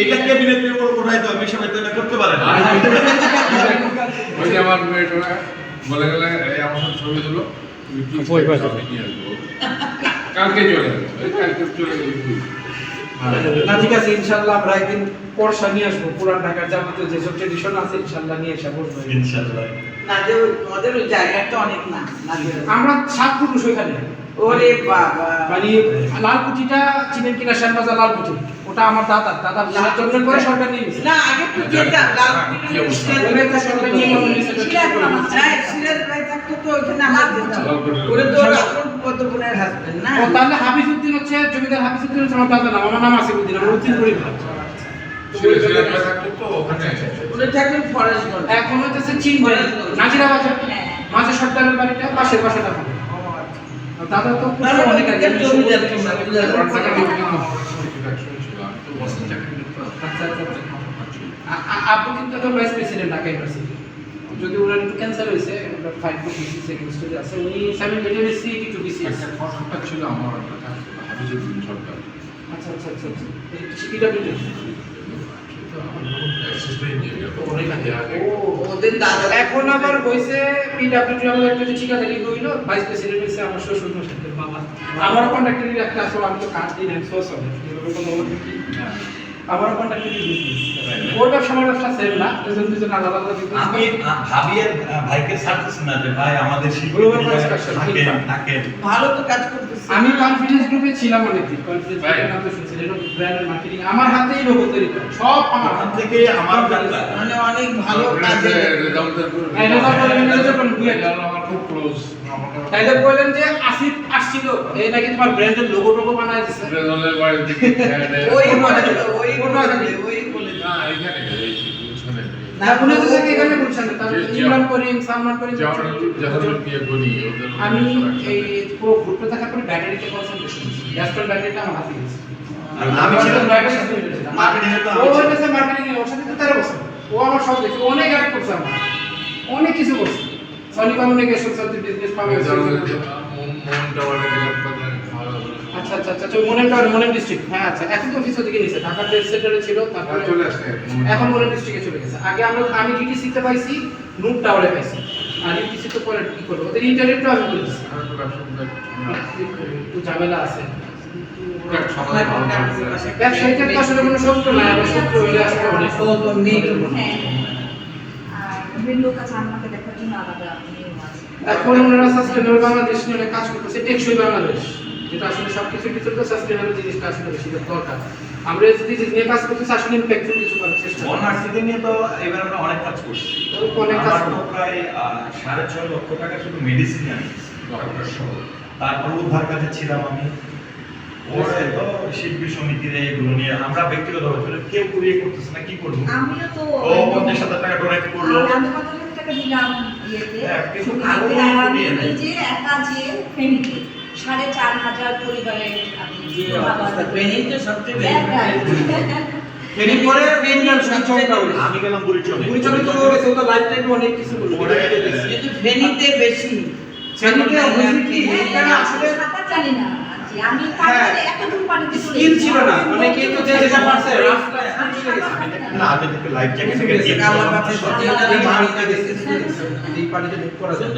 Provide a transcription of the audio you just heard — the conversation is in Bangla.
এটা ক্যাবিনেটের উপর উঠাইতে হবে এটা করতে পারে না। ওই যে আমার মেয়েটা বলে গেলে এই আমার ছবি তুলো তুমি কি ওই পাশে। ছবি নিয়ে আসব? কালকে চলে কালকে চলে না ঠিক আছে ইনশাআল্লাহ আমরা একদিন পরশা নিয়ে আসব পুরান ঢাকার যাবতীয় যেসব ট্রেডিশন আছে ইনশাআল্লাহ নিয়ে এসে বসবো। ইনশাআল্লাহ। না যে ওদের জায়গাটা অনেক না না আমরা সাত পুরুষ ওইখানে। ওরে বাবা। মানে লালকুঠিটা চিনেন কিনা শ্যামবাজার ওটা আমার দাদা দাদা সাহায্য করে সরকার নিয়ে না আগে তো লাল সরকার নিয়ে হ্যাঁ, সিরাজ ভাই থাকতো তো ওইখানে আমরা ওরে তো ওর আপন কত বোনের হাজবেন্ড না? ও তাহলে হাফিজউদ্দিন হচ্ছে জমিদার হাফিজউদ্দিন হচ্ছে আমার দাদা নাম। আমার নাম আসিফউদ্দিন আমার উদ্দিন ফরেস্ট এখন হচ্ছে চিনবে নাজিরা বাজার মাঝে সর্দারের বাড়িটা পাশের পাশে থাকা দাদা তো অনেক আগে জমিদার আচ্ছা আচ্ছা আচ্ছা আ- আ- আপু কিন্তু এখন ভাইস প্রেসিডেন্ট ঢাকা ইউনিভার্সিটি। যদি ওনার একটু ক্যান্সার হয়েছে ওনার ফাইভ টু বিসি সেকেন্ড স্টেজে আছে উনি সাইমেন্টেনিয়াসলি সিইটি টু বিসি একটা খবরটা ছিল আমার হাফিজুদ্দিন সরকার। আচ্ছা আচ্ছা আচ্ছা আচ্ছা। এই এখন আবার হইছে পিডব্লিউডি আমার একটা ঠিকাদারি হইল ভাইস প্রেসিডেন্ট হইছে আমার শ্বশুর মশাইদের বাবা। আমার কন্ট্রাক্টরি একটা আছে আমি তো কার্ড দিই না হবে এভাবে কোনো কি? আমার কন্ট্রাক্টরি বিজনেস ওর ব্যবসা আমার ব্যবসা সেম না দুজন দুজন আলাদা আলাদা আমি করি। ভাবি আর ভাইকে ছাড়তেছি না যে ভাই আমাদের ঠিকঠাক। থাকেন ভালো তো কাজ করতেছে আমি কনফিডেন্স গ্রুপে ছিলাম অনেকদিন কনফিডেন্স. গ্রুপের নাম তো শুনছিলেন ব্র্যান্ড মার্কেটিং আমার হাতেই লোগো তৈরি করে সব আমার হাতে থেকে আমার মানে অনেক ভালো কাজে হ্যাঁ, result বলে, result বলে, দুই একটা। আমার খুব ক্লোজ তাই তো বললেন যে আসিফ আসছিল। এই নাকি তোমার ব্র্যান্ডের লোগো টোগো বানায় দিছে। রেজাল্টের বাড়ি থেকে ওই কোন বলে ওই কোন বলে ওই বলে। না এখানে না পুনে তো থেকে এখানে বলছেন তার যে- ইমরান করিম সালমান করিম যখন যখন বিয়ে করি আমি এই পুরো গ্রুপে থাকার পরে ব্যাটারিতে কনসেন্ট্রেশন গ্যাস্ট্রন ব্যাটারিটা আমার হাতে গেছে। আমি ছিলাম ব্যাটারির সাথে মিলেছিলাম। marketing এ তো ও। হইতেছে মার্কেটিং ওর সাথে তো তেরো বছর। ও আমার সব দেখছে। ও অনেক অ্যাড করছে আমার। অনেক কিছু করছে। সনি কমিউনিকেশন সাথে বিজনেস মন খাওয়া আচ্ছা আচ্ছা আচ্ছা মোনেম টাওয়ার মোনেম ডিস্ট্রিক্ট হ্যাঁ আচ্ছা এখন তো অফিস ওদিকে নিছে ঢাকা ট্রেড সেন্টারে ছিল তারপরে চলে আসছে। এখন মোনেম ডিস্ট্রিক্টে চলে গেছে। আগে আমরা আমি ডিটিসি তে পাইছি নুট টাওয়ারে পাইছি। আর ডিটিসি তো পরে কি করব? ওদের ইন্টারনেটটা আমি করে দিছি। তো একটু ঝামেলা আছে। থাকবে। ব্যবসায়ীদের তো আসলে কোনো শত্রু নাই আবার শত্রু হইলে আসলে অনেক নেই তো। আর বিভিন্ন লোক আছে আমাকে দেখার জন্য আলাদা এখন ওনারা সাস্টেনেবল বাংলাদেশ নিয়ে কাজ করতেছে টেকসই বাংলাদেশ যেটা আসলে ভিতরে তো সাস্টেনেবল জিনিসটা আসলে বেশি দরকার আমরা যদি নিয়ে কাজ করতেছি আসলে ইম্প্যাক্টফুল কিছু করার চেষ্টা। নিয়ে তো এবার আমরা অনেক কাজ করছি অনেক কাজ। প্রায় সাড়ে ছয় লক্ষ টাকা শুধু মেডিসিন সহ তারপর উদ্ধার কাজে ছিলাম আমি শিল্পী সমিতির এগুলো নিয়ে আমরা ব্যক্তিগতভাবে কেউ কুড়িয়ে করতেছে না কি করব? আমিও তো ও পঞ্চাশ হাজার টাকা ডোনেট করল। আমি টাকা দিলাম ইয়েতে? হ্যাঁ, একা যে ফেনীতে সাড়ে চার হাজার পরিবারের গেলাম বুড়িচলে তো তো লাইফ টাইম অনেক কিছু ফেনীতে বেশি। হয়েছে কি হ্যাঁ, এখানে আসলে সাঁতার জানি না জি, আমি পানিতে এত দূর স্কিল ছিল না। অনেকেই তো যে যেটা পারছে রাস্তায় না আমি একটু লাইফ জ্যাকেট থেকে দিয়ে আমার কাছে সত্যি এটা পানিতে পানিতে করা যায়।